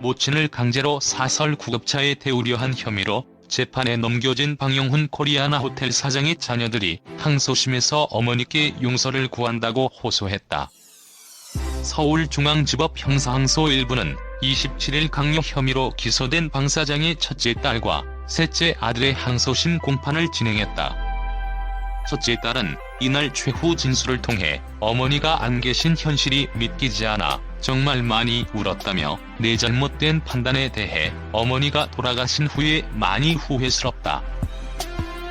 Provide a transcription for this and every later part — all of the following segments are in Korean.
모친을 강제로 사설 구급차에 태우려 한 혐의로 재판에 넘겨진 방영훈 코리아나 호텔 사장의 자녀들이 항소심에서 어머니께 용서를 구한다고 호소했다. 서울중앙지법 형사항소 1부는 27일 강요 혐의로 기소된 방 사장의 첫째 딸과 셋째 아들의 항소심 공판을 진행했다. 첫째 딸은 이날 최후 진술을 통해 어머니가 안 계신 현실이 믿기지 않아 정말 많이 울었다며 내 잘못된 판단에 대해 어머니가 돌아가신 후에 많이 후회스럽다.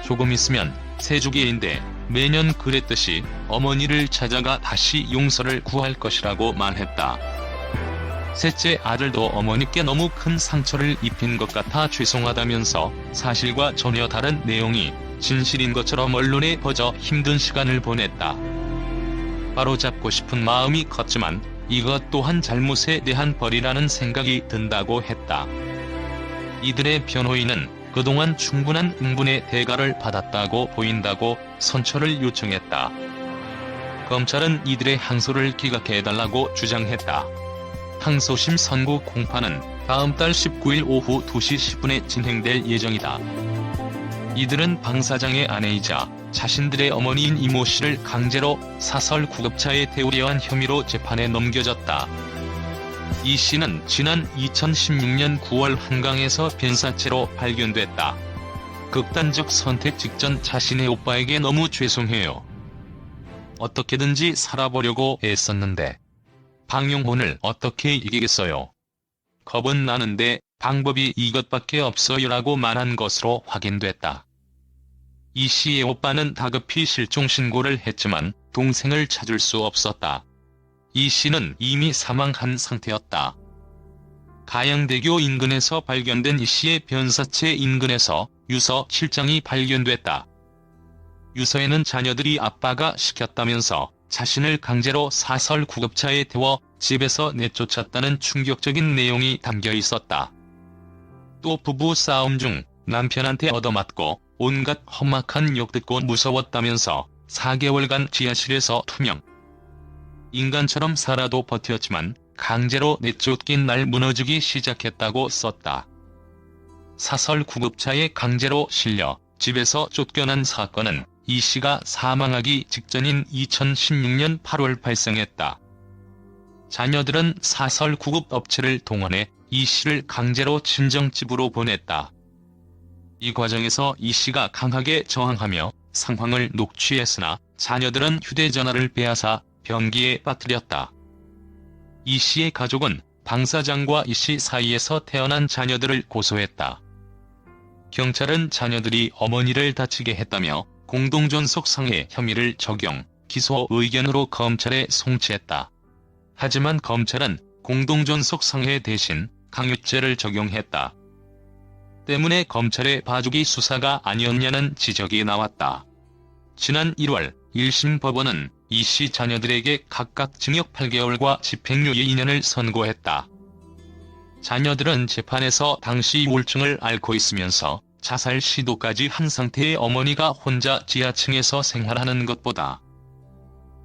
조금 있으면 세주기인데 매년 그랬듯이 어머니를 찾아가 다시 용서를 구할 것이라고 말했다. 셋째 아들도 어머니께 너무 큰 상처를 입힌 것 같아 죄송하다면서 사실과 전혀 다른 내용이 진실인 것처럼 언론에 퍼져 힘든 시간을 보냈다. 바로잡고 싶은 마음이 컸지만 이것 또한 잘못에 대한 벌이라는 생각이 든다고 했다. 이들의 변호인은 그동안 충분한 응분의 대가를 받았다고 보인다고 선처를 요청했다. 검찰은 이들의 항소를 기각해달라고 주장했다. 항소심 선고 공판은 다음 달 19일 오후 2시 10분에 진행될 예정이다. 이들은 방 사장의 아내이자 자신들의 어머니인 이모 씨를 강제로 사설 구급차에 태우려 한 혐의로 재판에 넘겨졌다. 이 씨는 지난 2016년 9월 한강에서 변사체로 발견됐다. 극단적 선택 직전 자신의 오빠에게 너무 죄송해요. 어떻게든지 살아보려고 애썼는데 방용혼을 어떻게 이기겠어요. 겁은 나는데 방법이 이것밖에 없어요라고 말한 것으로 확인됐다. 이 씨의 오빠는 다급히 실종 신고를 했지만 동생을 찾을 수 없었다. 이 씨는 이미 사망한 상태였다. 가양대교 인근에서 발견된 이 씨의 변사체 인근에서 유서 7장이 발견됐다. 유서에는 자녀들이 아빠가 시켰다면서 자신을 강제로 사설 구급차에 태워 집에서 내쫓았다는 충격적인 내용이 담겨 있었다. 또 부부 싸움 중 남편한테 얻어맞고 온갖 험악한 욕 듣고 무서웠다면서 4개월간 지하실에서 투명. 인간처럼 살아도 버텼지만 강제로 내쫓긴 날 무너지기 시작했다고 썼다. 사설 구급차에 강제로 실려 집에서 쫓겨난 사건은 이 씨가 사망하기 직전인 2016년 8월 발생했다. 자녀들은 사설 구급 업체를 동원해 이 씨를 강제로 친정집으로 보냈다. 이 과정에서 이 씨가 강하게 저항하며 상황을 녹취했으나 자녀들은 휴대전화를 빼앗아 변기에 빠뜨렸다. 이 씨의 가족은 방 사장과 이 씨 사이에서 태어난 자녀들을 고소했다. 경찰은 자녀들이 어머니를 다치게 했다며 공동존속 상해 혐의를 적용, 기소 의견으로 검찰에 송치했다. 하지만 검찰은 공동존속 상해 대신 강요죄를 적용했다. 때문에 검찰의 봐주기 수사가 아니었냐는 지적이 나왔다. 지난 1월 1심 법원은 이 씨 자녀들에게 각각 징역 8개월과 집행유예 2년을 선고했다. 자녀들은 재판에서 당시 우울증을 앓고 있으면서 자살 시도까지 한 상태의 어머니가 혼자 지하층에서 생활하는 것보다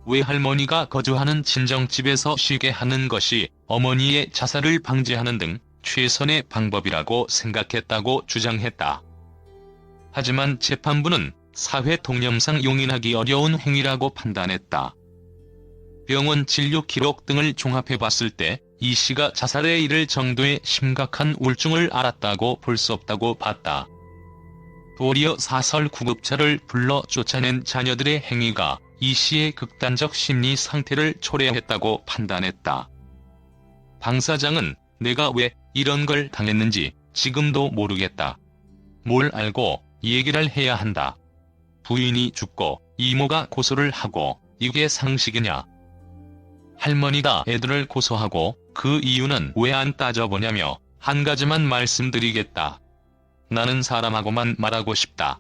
외할머니가 거주하는 친정집에서 쉬게 하는 것이 어머니의 자살을 방지하는 등 최선의 방법이라고 생각했다고 주장했다. 하지만 재판부는 사회 통념상 용인하기 어려운 행위라고 판단했다. 병원 진료 기록 등을 종합해 봤을 때 이 씨가 자살에 이를 정도의 심각한 우울증을 앓았다고 볼 수 없다고 봤다. 도리어 사설 구급차를 불러 쫓아낸 자녀들의 행위가 이 씨의 극단적 심리 상태를 초래했다고 판단했다. 방 사장은 내가 왜 이런 걸 당했는지 지금도 모르겠다. 뭘 알고 얘기를 해야 한다. 부인이 죽고 이모가 고소를 하고 이게 상식이냐. 할머니가 애들을 고소하고 그 이유는 왜 안 따져보냐며 한 가지만 말씀드리겠다. 나는 사람하고만 말하고 싶다.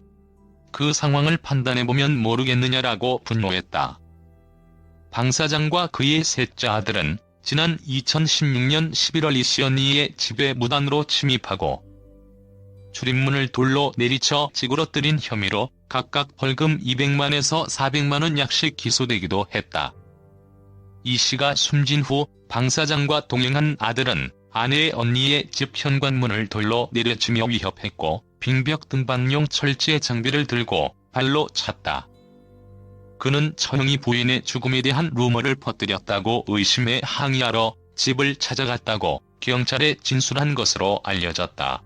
그 상황을 판단해보면 모르겠느냐라고 분노했다. 방 사장과 그의 셋째 아들은 지난 2016년 11월 이씨 언니의 집에 무단으로 침입하고 출입문을 돌로 내리쳐 찌그러뜨린 혐의로 각각 벌금 200만에서 400만원 약씩 기소되기도 했다. 이 씨가 숨진 후 방 사장과 동행한 아들은 아내의 언니의 집 현관문을 돌로 내려치며 위협했고 빙벽 등반용 철제 장비를 들고 발로 찼다. 그는 처형이 부인의 죽음에 대한 루머를 퍼뜨렸다고 의심해 항의하러 집을 찾아갔다고 경찰에 진술한 것으로 알려졌다.